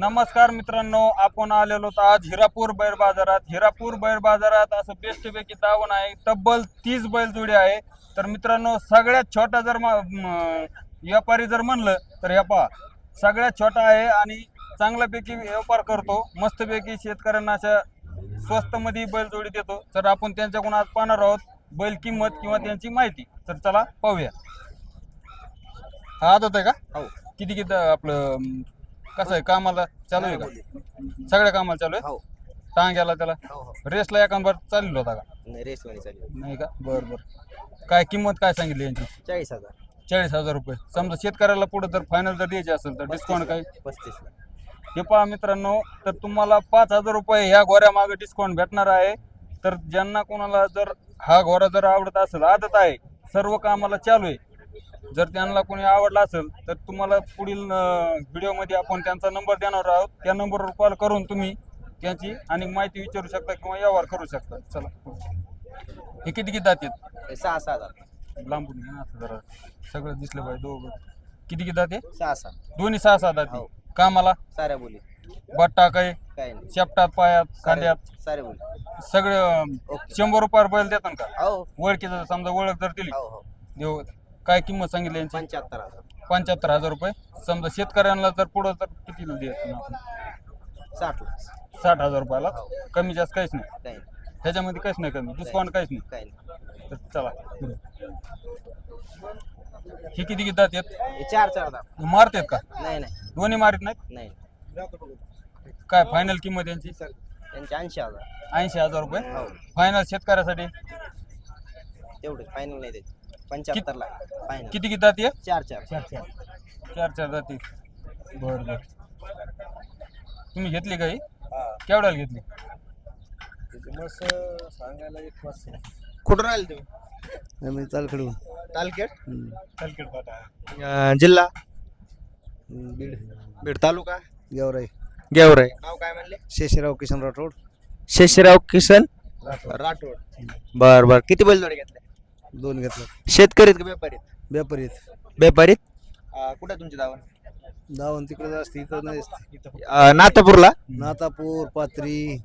नमस्कार मित्रांनो आपण आलेलो आज हिरापूर बैल बाजारात. हिरापूर बैल बाजारात असं बेस्ट पैकी दावण आहे. तब्बल तीस बैल जोडी आहे. तर मित्रांनो सगळ्यात छोटा जर व्यापारी जर म्हणलं तर ह्या पहा सगळ्यात छोटा आहे आणि चांगल्यापैकी व्यापार करतो. मस्तपैकी शेतकऱ्यांना अशा स्वस्तमध्ये बैल जोडी देतो. तर आपण त्यांच्याकडून आज पाहणार आहोत बैल किंमत किंवा त्यांची माहिती. तर चला पाहूया. हा आदत आहे का? हो. किती किती आपलं कसं आहे कामाला चालू आहे का? सगळ्या कामाला चालू आहे? हो. टांग्याला त्याला? हो हो. रेसला एका नंबर चाललेला होता का? नाही रेस नाही का? बरं बरं. काय किंमत काय सांगितली यांची? चाळीस हजार. चाळीस हजार रुपये. समजा शेतकऱ्याला पुढे जर फायनल जर द्यायचे असेल तर डिस्काउंट काय? पस्तीस हे पहा मित्रांनो तर तुम्हाला पाच हजार रुपये ह्या गोऱ्या मागे डिस्काउंट भेटणार आहे. तर ज्यांना कोणाला जर हा गोरा जर आवडत असेल आदत आहे सर्व कामाला चालू आहे. जर त्यांना कोणी आवडला असेल तर तुम्हाला पुढील व्हिडिओमध्ये आपण त्यांचा नंबर देणार आहोत. त्या नंबरवर कॉल करून तुम्ही त्यांची आणि माहिती विचारू शकता किंवा व्यवहार करू शकता. चला. हे किती किती जातात हे सहा सहा हजार लांबून घे ना असं जरा. सगळं दिसलं पाहिजे दोघं. किती किती जाते सहा सहा. दोन्ही सहा सहा जाते हो. कामाला? साऱ्या बोली. बट्टा काही काय नाही. शेपटात पायात खांद्यात? साऱ्या- बोली. सगळे ओके. शंभर रुपयावर बैल देतात का? हो. ओळखीचं समजा ओळख जर दिली. हो हो. देऊ. काय किंमत सांगितली यांची? पंच्याहत्तर हजार. पंच्याहत्तर हजार रुपये. समजा शेतकऱ्यांना जर पुढं तर किती द्यायचं आपण? साठ साठ हजार रुपयाला. कमी जास्त काहीच नाही. काय नाही. ह्याच्यामध्ये काहीच नाही कमी. डिस्काउंट काहीच नाही. काय नाही. तर चला. हे किती किती येत हे चार चार हजार मारतात का? नाही नाही. दोन्ही मारित नाहीत? नाही. काय फायनल किंमत यांची? त्यांचे ऐंशी हजार. ऐंशी हजार रुपये. हो. फायनल शेतकऱ्यासाठी? तेवढे फायनल नाही त्याचे पंच्याहत्तरला फायनल किती किती जाते चार चार. चार चार. चार जाती. बर बर. तुम्ही घेतली काही केवढ्याला घेतली? सांगायला एक कुठून आले तुम्ही? मी चालकडून तालखेड. जिल्हा? बीड. बीड तालुका? गेवराई. गेवराई. नाव काय म्हणले? शेषराव किशन राठोड. शेषराव किसन राठोड. बर बर. किती बैलजोडे घेतले? दोन घेतलं. शेतकरीत का? व्यापारीत व्यापारीत व्यापारीत कुठे तुमची दावण? दावण तिकडे असते इथं नाही असते नाथापूरला? नातापूर पात्री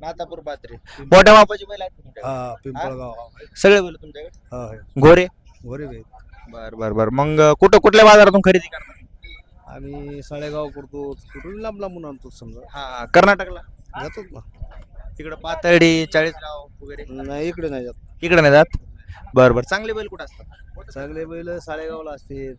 नाथापूर पात्री मोठ्या मापाची बैल आहेत का तुमच्याकडे? हा पिंपळगाव. सगळे बैल तुमच्याकडे? हा गोरे गोरे बाई बर बर बर. मग कुठं कुठल्या बाजारातून खरेदी करणार? आम्ही साळेगाव करतो कुठून लांब लांबून आणतो समजा. हा कर्नाटकला? जातो ना. तिकडं पातळी चाळीसगाव वगैरे? नाही इकडे नाही जात. इकडे नाही जात? बर बर. चांगले बैल कुठं असतात? चांगले बैल साळेगावला असते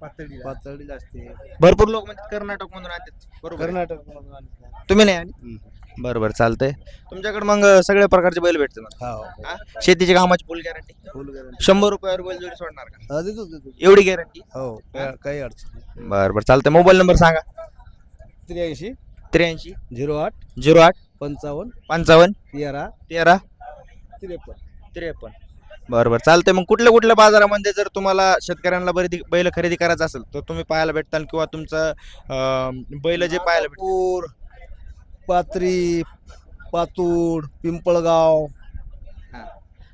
पातळीला. असते भरपूर लोक म्हणतात कर्नाटक मधून आणतात बरोबर. आहे. कर्नाटक तुम्ही नाही आणि? बरं बरं. चालतंय. तुमच्याकडे मग सगळ्या प्रकारचे बैल भेटते ना हा हा? शेतीची कामाची फुल गॅरंटी फुल गॅरंटी शंभर रुपयावर बैल जोडी सोडणार का? हा देतो देतो एवढी गॅरंटी हो काय- काही अडचण नाही. बरं बरं. चालतंय. मोबाईल नंबर सांगा. त्र्याऐंशी. त्र्याऐंशी. झिरो आठ. झिरो आठ. पंचावन्न. पंचावन्न. तेरा. तेरा. त्रेपन्न. त्रेपन्न. बरं बरं. चालतंय. मग कुठल्या कुठल्या बाजारामध्ये जर तुम्हाला शेतकऱ्यांना बरी बैल खरेदी करायचं असेल तर तुम्ही पाहायला भेटताल किंवा तुमचं अं, बैल जे पाहायला नागपूर पात्री पातूड पिंपळगाव.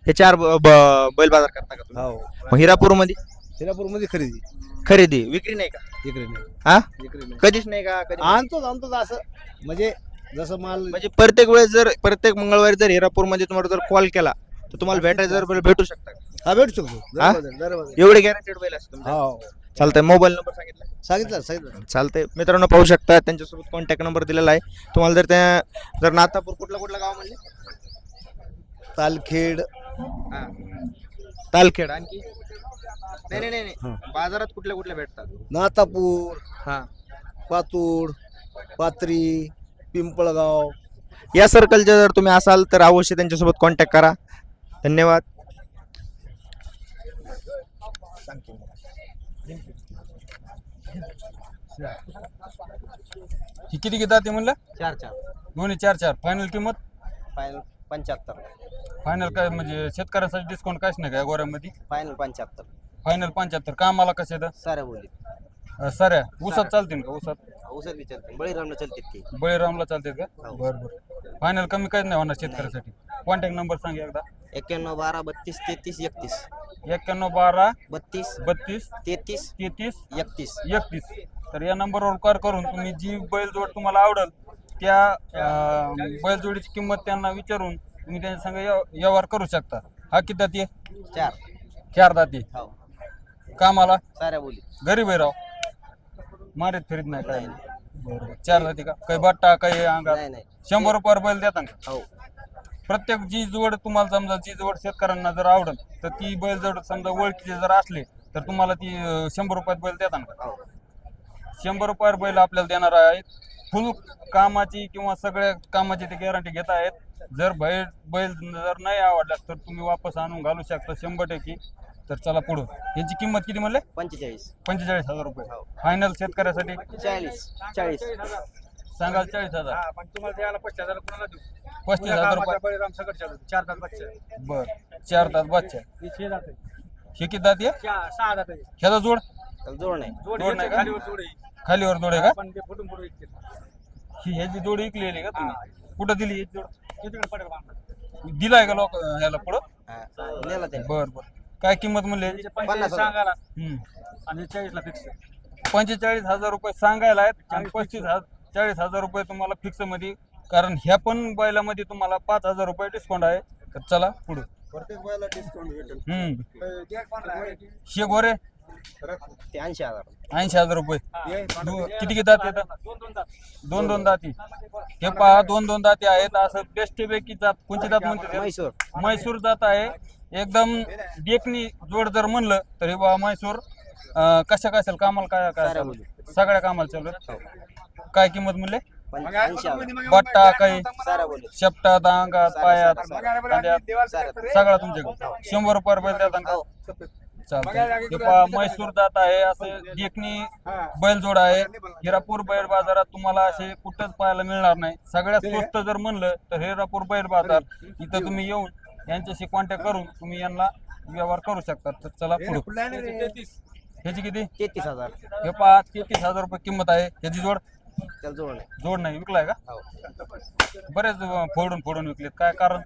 हे. चार ब- ब- बैल बाजार करता का तुम्ही? हो. मग हिरापूरमध्ये? हिरापूरमध्ये खरेदी. खरेदी. विक्री नाही का? इकडे नाही. हा? इकडे नाही. कधीच नाही का? कधी आणतोच आणतोच असं. म्हणजे जसं माल म्हणजे प्रत्येक वेळेस जर प्रत्येक मंगळवारी जर हिरापूरमध्ये तुम्हाला जर कॉल केला तर तुम्हाला भेटायचं जर बैल भेटू शकता का? हा भेटू शकतो. हा? दरवाजा- दरवाजा. एवढे गॅरंटेड बैल असतात तुमच्या हो चालतंय मोबाईल नंबर सांगितला? सांगितलं सांगितलं. चालतंय. मित्रांनो पाहू शकता त्यांच्यासोबत कॉन्टॅक्ट नंबर दिलेला आहे. तुम्हाला जर त्या जर नातापूर कुठलं कुठलं गाव म्हणले? तालखेड. हा. तालखेड आणखी? नाही नाही नाही नाही. बाजारात कुठल्या कुठल्या भेटतात? नातापूर हा. पातूड पात्री पिंपळगाव. या सर्कलचे जर तुम्ही असाल तर अवश्य त्यांच्यासोबत कॉन्टॅक्ट करा. धन्यवाद. ही किती किती जाते म्हणलं? चार चार. दोन्ही चार चार. फायनल किंमत? फायनल पंच्याहत्तर. फायनल काय म्हणजे शेतकऱ्यासाठी डिस्काउंट काहीच नाही का या गोऱ्यामध्ये? फायनल पंच्याहत्तर. फायनल पंच्याहत्तर. कामाला कसे येतं साऱ्या बोली. अं, सऱ्या. ऊसात चालतील का? ऊसात? औषध विचारते बळीरामला चलते की. बळीरामला चालतात का? बरं बरं. फायनल कमी काहीच नाही होणार शेतकऱ्यासाठी. कॉन्टॅक्ट नंबर सांग एकदा. एक्क्याण्णव बारा बत्तीस तेहतीस एकतीस. एक्क्याण्णव बारा बत्तीस बत्तीस तेहतीस तेहतीस एकतीस. एकतीस. तर या नंबरवर कॉल करून तुम्ही जी बैलजोड तुम्हाला आवडेल त्या अं, बैलजोडीची किंमत त्यांना विचारून तुम्ही त्यांच्या संग व्यव- व्यवहार करू शकता. हा किती दाती आहे? चार. चार दाती. हो. कामाला? साऱ्या बोली. गरीब आहे राव. मारीत फिरीत नाही काय बरोबर चार जाती का? काही बट्टा काही अंगात? नाही नाही. शंभर रुपयावर बैल देता का? हो. प्रत्येक जी जोड तुम्हाला समजा जी जोड शेतकऱ्यांना जर आवडेल तर ती बैल जोड समजा ओळखीचे जर असले तर तुम्हाला ती अं, शंभर रुपयात बैल देता का हो. शंभर रुपयावर बैल आपल्याला देणार आहेत. फुल कामाची किंवा सगळ्या कामाची ते गॅरंटी घेत आहेत. जर बैल बैल जर नाही आवडला तर तुम्ही वापस आणून घालू शकता शंभर टक्के. तर चला पुढं. यांची किंमत किती म्हणले? पंचेचाळीस. पंचेचाळीस हजार रुपये. फायनल शेतकऱ्यासाठी? चाळीस. चाळीस. सांगाल चाळीस हजार. पण तुम्हाला द्यायला पस्तीस हजार कोणाला देऊ? पस्तीस हजार रुपये. बळीराम चार दात बच्चे. बर. चार तास बच्चा. हे छे जाते हे किती दात आहे? चार सहा जाते ह्याचा जोड? त्याला जोड नाही. जोड जोड नाही का? खालीवर जोड आहे. खालीवर जोड आहे का? पण ते फुटून फुटून इतके ही ह्याची जोड विकलेली का तुम्ही? कुठं दिली ह्याची जोड. पडेल दिलाय का लोक ह्याला पुढं? हा, नेला त्याने बर बर. काय किंमत म्हणली त्याचे ह्याची? पंचेचाळीस पन्नास हजार. सांगायला. हम्म. आणि चाळीसला फिक्स पंचेचाळीस हजार रुपये सांगायला आहेत आणि पस्तीस हजार चाळीस हजार रुपये तुम्हाला फिक्समध्ये. कारण ह्या पण बैलामध्ये तुम्हाला पाच हजार रुपये डिस्काउंट आहे. तर चला पुढे. प्रत्येक बैला डिस्काउंट भेटेल. हम्म. शे गोरे. ते ऐंशी हजार. ऐंशी हजार रुपये. दो- किती किती दात येतात दोन दोन दाती हे पहा दोन दोन दाती आहेत. असं बेस्ट पैकी जात कोणती जात म्हणते ते? म्हैसूर. म्हैसूर जात आहे. एकदम देखणी जोड जर म्हणलं तर हे बा म्हैसूर अं, कशा कशाला कामाला काय काय? सगळ्या कामाला चालू आहे. काय किंमत म्हणले? पंच बट्टा काही. शेपटात अंगात पायात सगळा तुमच्याकडे. शंभर रुपये रुपये देतात हो. हे पहा म्हैसूर जात आहे असं देखणी बैलजोड आहे. हिरापूर बैल बाजारात तुम्हाला असे कुठंच पाहायला मिळणार नाही. सगळ्यात स्वस्त जर म्हणलं तर हिरापूर बैल बाजार इथं तुम्ही येऊन यांच्याशी कॉन्टॅक्ट करून तुम्ही यांना व्यवहार करू शकता. तर चला पुढे. ह्याची किती? तेहतीस हजार. हे पहा तेहतीस हजार रुपये किंमत आहे. ह्याची जोड त्याला जोड नाही. जोड नाही विकलाय का? हो. बरेच फोडून फोडून विकलेत. काय कारण?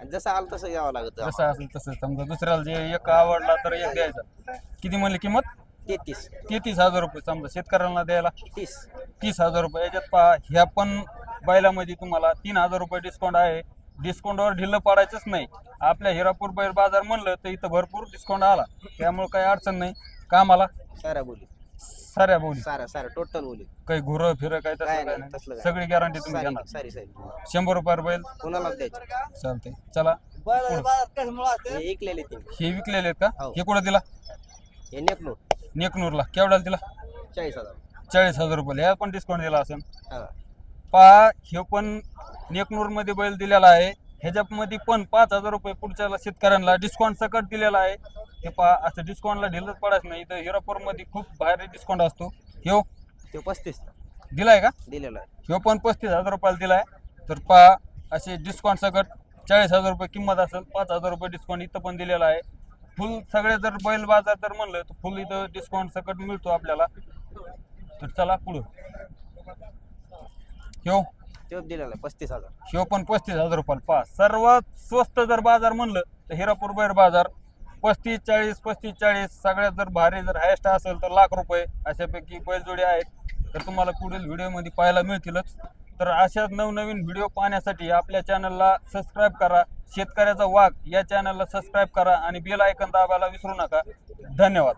आणि जसं आलं तसं यावं लागत. जसं असेल तसं. समजा दुसऱ्याला जे एक आवडला तर एक द्यायचा. किती म्हणली किंमत? तेहतीस. तेहतीस हजार रुपये. समजा शेतकऱ्यांना द्यायला? तीस. तीस हजार रुपये. याच्यात पहा ह्या पण बैलामध्ये तुम्हाला तीन हजार रुपये डिस्काउंट आहे. डिस्काउंटवर ढिल्लं पाडायचंच नाही. आपल्या हिरापूर बैल बाजार म्हणलं तर इथं भरपूर डिस्काउंट आला. त्यामुळे काही अडचण नाही. कामाला? साऱ्या बोली साऱ्या बोली. साऱ्या साऱ्या टोटल बोली. काही घुरं फिरं तसं काय काही नाही, नाही. तसलं काय. सगळी गॅरंटी तुम्ही सारी घेणार. सारी सारी. शंभर रुपयावर बैल. कोणाला द्यायची? चालते चला. हे ऐकलेले ते. हे विकलेले आहेत का? हो. हे कुठं दिला? हे नेकलो नेकनूरला. केवढ्याला दिला? चाळीस हजार. चाळीस हजार रुपये ह्या पण डिस्काउंट दिला असेल. हा. पहा हे पण नेकनूरमध्ये बैल दिलेला आहे. ह्याच्यामध्ये पण पाच हजार रुपये पुढच्या शेतकऱ्यांना डिस्काउंट सकट दिलेला आहे. हे पहा असं डिस्काउंटला ढिलच पडायचं नाही. तर हिरापूरमध्ये खूप भारी डिस्काउंट असतो. ह्यो ते पस्तीस. दिलाय का? दिलेला आहे. ह्यो पण पस्तीस हजार रुपयाला दिलाय. तर पहा असे डिस्काउंट सकट चाळीस हजार रुपये किंमत असेल पाच हजार रुपये डिस्काउंट इथं पण दिलेला आहे. फुल सगळे जर बैल बाजार जर म्हणलं तर फुल इथं डिस्काउंट सकट मिळतो आपल्याला. तर चला पुढं. ह्यो तो दिलेला पस्तीस हजार. शिव पण पस्तीस हजार रुपयाला. पाच सर्वात स्वस्त जर बाजार म्हणलं तर हिरापूर बैर बाजार पस्तीस चाळीस पस्तीस चाळीस सगळ्यात जर भारी जर हायस्ट असेल तर लाख रुपये अशापैकी बैलजोडी आहेत. तर तुम्हाला पुढील व्हिडिओमध्ये पाहायला मिळतीलच. तर अशाच नवनवीन व्हिडिओ पाहण्यासाठी आपल्या चॅनलला सबस्क्राईब करा. शेतकऱ्याचा वाघ या चॅनलला सबस्क्राईब करा आणि बेल आयकन दाबायला विसरू नका. धन्यवाद.